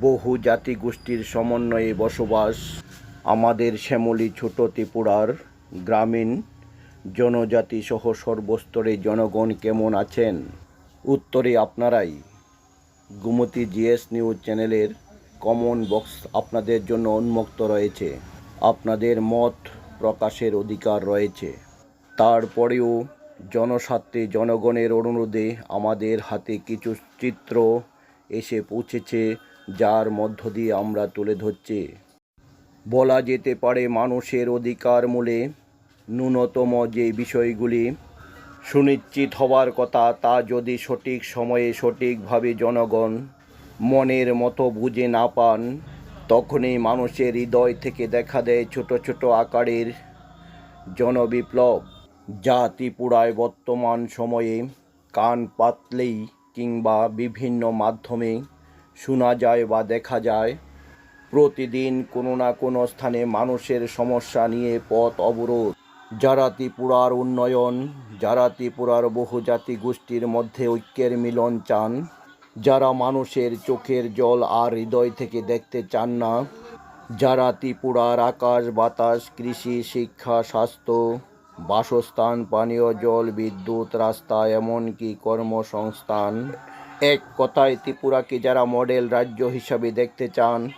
বহু জাতি গোষ্ঠীর সমন্বয়ে বসবাস। আমাদের শ্যামলী ছোট ত্রিপুরার গ্রামীণ জনজাতি সহ সর্বস্তরে জনগণ কেমন আছেন? উত্তরে আপনারাই। গুমতি জিএস নিউজ চ্যানেলের কমন বক্স আপনাদের জন্য উন্মুক্ত রয়েছে। আপনাদের মত প্রকাশের অধিকার রয়েছে। তারপরেও জনস্বার্থে জনগণের অনুরোধে আমাদের হাতে কিছু চিত্র এসে পৌঁছেছে যার মধ্য দিয়ে আমরা তুলে ধরছি। বলা যেতে পারে মানুষের অধিকার মূলে ন্যূনতম যে বিষয়গুলি সুনিশ্চিত হওয়ার কথা, তা যদি সঠিক সময়ে সঠিকভাবে জনগণ মনের মতো বুঝে না পান, তখনই মানুষের হৃদয় থেকে দেখা দেয় ছোট ছোট আকারের জনবিপ্লব। যা ত্রিপুরায় বর্তমান সময়ে কান পাতলেই কিংবা বিভিন্ন মাধ্যমে শোনা যায় বা দেখা যায়, প্রতিদিন কোনো না কোনো স্থানে মানুষের সমস্যা নিয়ে পথ অবরোধ। যারা ত্রিপুরার উন্নয়ন, যারা ত্রিপুরার বহুজাতি গোষ্ঠীর মধ্যে ঐক্যের মিলন চান, যারা মানুষের চোখের জল আর হৃদয় থেকে দেখতে চান না, যারা ত্রিপুরার আকাশ, বাতাস, কৃষি, শিক্ষা, স্বাস্থ্য, বাসস্থান, পানীয় জল, বিদ্যুৎ, রাস্তা, এমনকি কর্মসংস্থান এক কথায় ত্রিপুরাকে যারা মডেল রাজ্য হিসাবে দেখতে চান,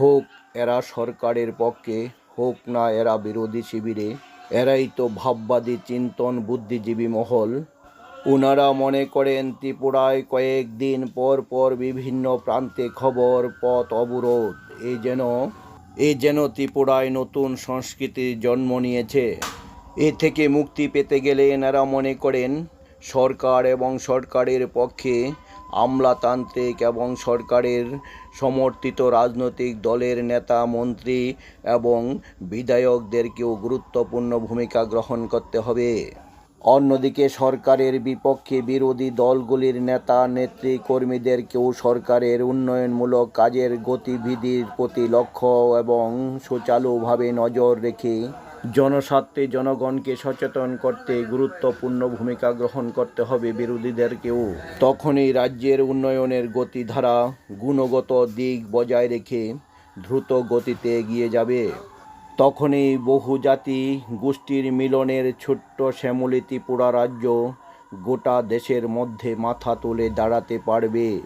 হোক এরা সরকারের পক্ষে, হোক না এরা বিরোধী শিবিরে, এরাই তো ভাববাদী, চিন্তন, বুদ্ধিজীবী মহল। ওনারা মনে করেন ত্রিপুরায় কয়েকদিন পর পর বিভিন্ন প্রান্তে খবর, পথ অবরোধ। এই যেন, এ যেন ত্রিপুরায় নতুন সংস্কৃতির জন্ম নিয়েছে। এ থেকে মুক্তি পেতে গেলে এনারা মনে করেন, সরকার এবং সরকারের পক্ষে আমলাতান্ত্রিক এবং সরকারের সমর্থিত রাজনৈতিক দলের নেতা, মন্ত্রী এবং বিধায়কদেরকেও গুরুত্বপূর্ণ ভূমিকা গ্রহণ করতে হবে। অন্যদিকে সরকারের বিপক্ষে বিরোধী দলগুলির নেতা, নেত্রী কর্মীদেরকেও সরকারের উন্নয়নমূলক কাজের গতিবিধির প্রতি লক্ষ্য এবং সুচালুভাবে নজর রেখে জনস্বার্থে জনগণকে সচেতন করতে গুরুত্বপূর্ণ ভূমিকা গ্রহণ করতে হবে বিরোধীদেরকেও। তখনই রাজ্যের উন্নয়নের গতিধারা গুণগত দিক বজায় রেখে দ্রুত গতিতে এগিয়ে যাবে। তখনই বহু জাতি গোষ্ঠীর মিলনের ছোট্ট শ্যামলী ত্রিপুরা রাজ্য গোটা দেশের মধ্যে মাথা তুলে দাঁড়াতে পারবে।